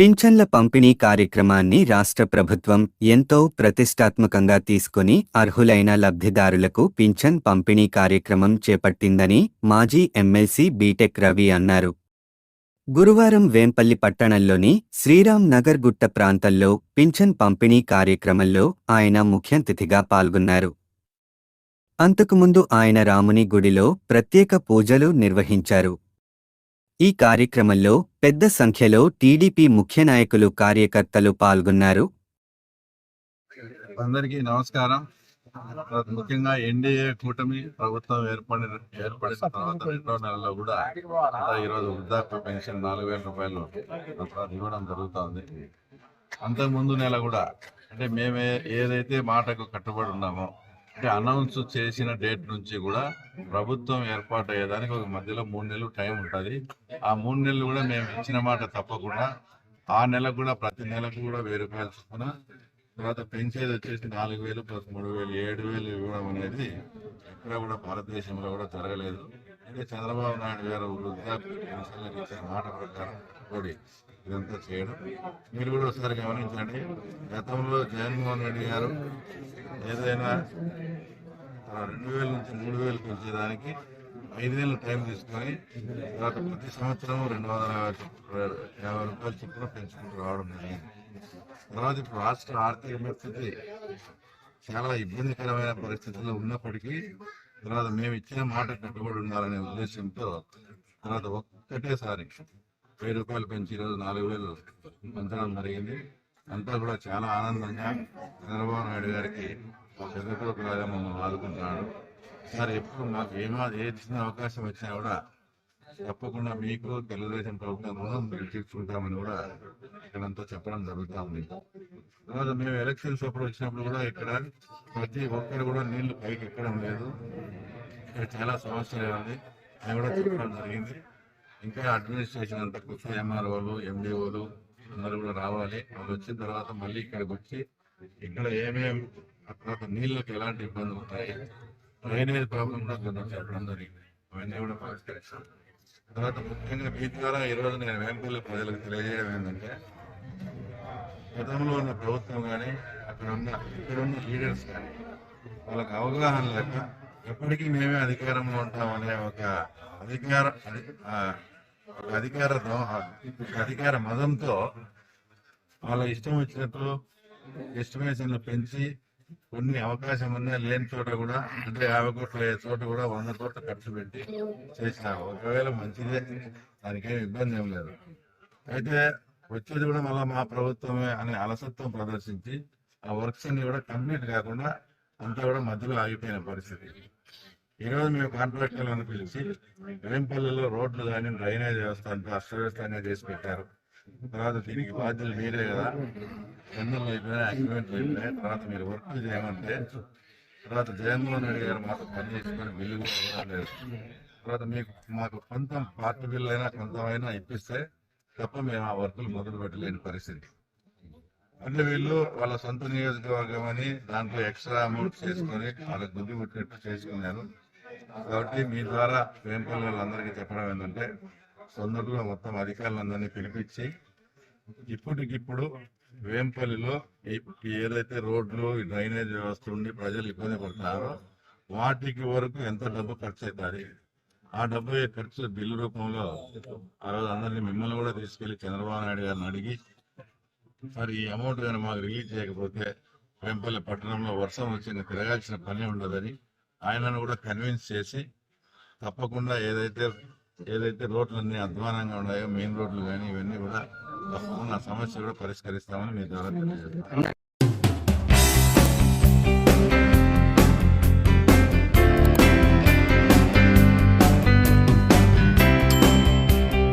పింఛన్ల పంపిణీ కార్యక్రమాన్ని రాష్ట్ర ప్రభుత్వం ఎంతో ప్రతిష్టాత్మకంగా తీసుకుని అర్హులైన లబ్ధిదారులకు పింఛన్ పంపిణీ కార్యక్రమం చేపట్టిందని మాజీ ఎమ్మెల్సీ బీటెక్ రవి అన్నారు. గురువారం వేంపల్లి పట్టణంలోని శ్రీరామ్ నగర్ గుట్ట ప్రాంతంలో పింఛన్ పంపిణీ కార్యక్రమంలో ఆయన ముఖ్యంతిథిగా పాల్గొన్నారు. అంతకుముందు ఆయన రాముని గుడిలో ప్రత్యేక పూజలు నిర్వహించారు. ఈ కార్యక్రమంలో పెద్ద సంఖ్యలో టీడీపీ ముఖ్య నాయకులు కార్యకర్తలు పాల్గొన్నారు. అందరికీ నమస్కారం. ముఖ్యంగా ఎన్డీఏ కూటమి ప్రభుత్వం ఏర్పడి ఏర్పడిన తర్వాత రెండో నెలలో కూడా ఈరోజు వృద్ధాప్య పెన్షన్ నాలుగు వేల రూపాయలు ఇవ్వడం జరుగుతుంది. అంతకు ముందు నెల కూడా అంటే మేము ఏదైతే మాటకు కట్టుబడి ఉన్నామో అంటే అనౌన్స్ చేసిన డేట్ నుంచి కూడా ప్రభుత్వం ఏర్పాటు అయ్యేదానికి ఒక మధ్యలో మూడు నెలలు టైం ఉంటుంది. ఆ మూడు నెలలు కూడా మేము ఇచ్చిన మాట తప్పకుండా ఆ నెలకు కూడా ప్రతి నెలకు కూడా వెయ్యి రూపాయలు చొప్పున తర్వాత పెంచేది వచ్చేసి నాలుగు వేలు ప్లస్ మూడు వేలు ఏడు వేలు ఇవ్వడం అనేది ఎక్కడ కూడా భారతదేశంలో కూడా జరగలేదు. అంటే చంద్రబాబు నాయుడు గారు వృద్ధాప్య ఇచ్చిన మాట ప్రకారం తోడి ఇదంతా చేయడం. మీరు కూడా ఒకసారి గమనించండి. గతంలో జగన్మోహన్ రెడ్డి గారు ఏదైనా రెండు వేల నుంచి మూడు వేలు పెంచేదానికి ఐదేళ్ళు టైం తీసుకొని తర్వాత ప్రతి సంవత్సరం రెండు వందల యాభై యాభై రూపాయల చొప్పున పెంచుకుంటూ రావడం జరిగింది. తర్వాత ఇప్పుడు రాష్ట్ర ఆర్థిక పరిస్థితి చాలా ఇబ్బందికరమైన పరిస్థితుల్లో ఉన్నప్పటికీ తర్వాత మేము ఇచ్చిన మాట కట్టుబడి ఉండాలనే ఉద్దేశంతో తర్వాత ఒక్కటేసారి వెయ్యి రూపాయలు పెంచి ఈరోజు నాలుగు వేలు పెంచడం జరిగింది. అంతా కూడా చాలా ఆనందంగా చంద్రబాబు నాయుడు గారికి పెద్దకొడుకులాగా మమ్మల్ని ఆదుకుంటున్నాడు. సార్ ఎప్పుడు మాకు ఏమా ఏ చిన్న అవకాశం వచ్చినా కూడా తప్పకుండా మీకు తెలుగుదేశం ప్రభుత్వం రుణం తీర్చుకుంటామని కూడా ఇక్కడంతా చెప్పడం జరుగుతూ ఉంది. తర్వాత మేము ఎలక్షన్స్ అప్పుడు వచ్చినప్పుడు కూడా ఇక్కడ ప్రతి ఒక్కరు కూడా నీళ్ళు పైకి ఎక్కడం లేదు. ఇక్కడ చాలా సమస్యలు ఉంది అని కూడా చెప్పడం జరిగింది. ఇంకా అడ్మినిస్ట్రేషన్ అంతా కూర్చొని ఎంఆర్ఓలు ఎండిఓలు అందరూ కూడా రావాలి. వాళ్ళు వచ్చిన తర్వాత మళ్ళీ ఇక్కడికి వచ్చి ఇక్కడ ఏమేమి తర్వాత నీళ్ళకి ఎలాంటి ఇబ్బందులు ఉంటాయి డ్రైనేజ్ ప్రాబ్లం కూడా కొంచెం చెప్పడం జరిగింది. అవన్నీ కూడా పరిష్కరిస్తాం. తర్వాత ముఖ్యంగా మీ ద్వారా ఈరోజు నేను వేంపల్లి ప్రజలకు తెలియజేయడం ఏంటంటే గతంలో ఉన్న ప్రభుత్వం కానీ అక్కడ ఉన్న ఇక్కడ ఉన్న లీడర్స్ కానీ వాళ్ళకి అవగాహన లేక ఎప్పటికీ మేమే అధికారంలో ఉంటామనే ఒక అధికార అధికార దో- అధికార మదంతో వాళ్ళ ఇష్టం వచ్చినట్టు ఎస్టిమేషన్లు పెంచి కొన్ని అవకాశం ఉన్నా లేని చోట కూడా అంటే యాభై కోట్ల చోట కూడా వంద కోట్ల ఖర్చు పెట్టి చేసినారు ఒకవేళ మంచిదే దానికేం ఇబ్బంది ఏం లేదు. అయితే వచ్చేది కూడా మళ్ళీ మా ప్రభుత్వమే అనే అలసత్వం ప్రదర్శించి ఆ వర్క్స్ అన్ని కూడా కంప్లీట్ కాకుండా అంతా కూడా మధ్యలో ఆగిపోయిన పరిస్థితి. ఈ రోజు మేము కాంట్రాక్టర్లను పిలిచి వేంపల్లిలో రోడ్లు కానీ డ్రైనేజ్ వ్యవస్థ అంతా అస్తవ్యస్తంగా చేసి పెట్టారు. తర్వాత దీనికి బాధ్యులు మీరే కదా. టెండర్లు అయిపోయినాయి అగ్రిమెంట్లు అయిపోయినాయి తర్వాత మీరు వర్క్ చేయమంటే తర్వాత జగన్మోహన్ రెడ్డి గారు మాకు పని చేసుకొని బిల్లు కూడా లేదు తర్వాత మీకు మాకు కొంత పార్టీ బిల్లు అయినా కొంతమైనా ఇప్పిస్తే తప్ప మేము ఆ వర్కులు మొదలు పెట్టలేని పరిస్థితి. అంటే వీళ్ళు వాళ్ళ సొంత నియోజకవర్గం అని దాంట్లో ఎక్స్ట్రా అమౌంట్ చేసుకొని వాళ్ళకి బుద్ధి పుట్టినట్టు చేసుకున్నారు. కాబట్టి మీ ద్వారా వేంపల్లి వాళ్ళందరికీ చెప్పడం ఏంటంటే తొందరలో మొత్తం అధికారులందరినీ పిలిపించి ఇప్పటికిప్పుడు వేంపల్లిలో ఏదైతే రోడ్లు డ్రైనేజ్ వ్యవస్థ ఉండి ప్రజలు ఇబ్బంది పడుతున్నారో వాటికి వరకు ఎంత డబ్బు ఖర్చు అవుతుంది? ఆ డబ్బు ఖర్చు బిల్లు రూపంలో ఆ రోజు అందరినీ మిమ్మల్ని కూడా తీసుకెళ్ళి చంద్రబాబు నాయుడు గారిని అడిగి మరి ఈ అమౌంట్ కానీ మాకు రిలీజ్ చేయకపోతే వెంపల్లి పట్టణంలో వర్షం వచ్చి తిరగాల్సిన పని ఉండదని ఆయనను కూడా కన్విన్స్ చేసి తప్పకుండా ఏదైతే ఏదైతే రోడ్లన్నీ అధ్వానంగా ఉన్నాయో మెయిన్ రోడ్లు కానీ ఇవన్నీ కూడా తప్పకుండా సమస్య కూడా పరిష్కరిస్తామని మీ ద్వారా తెలియజేస్తాను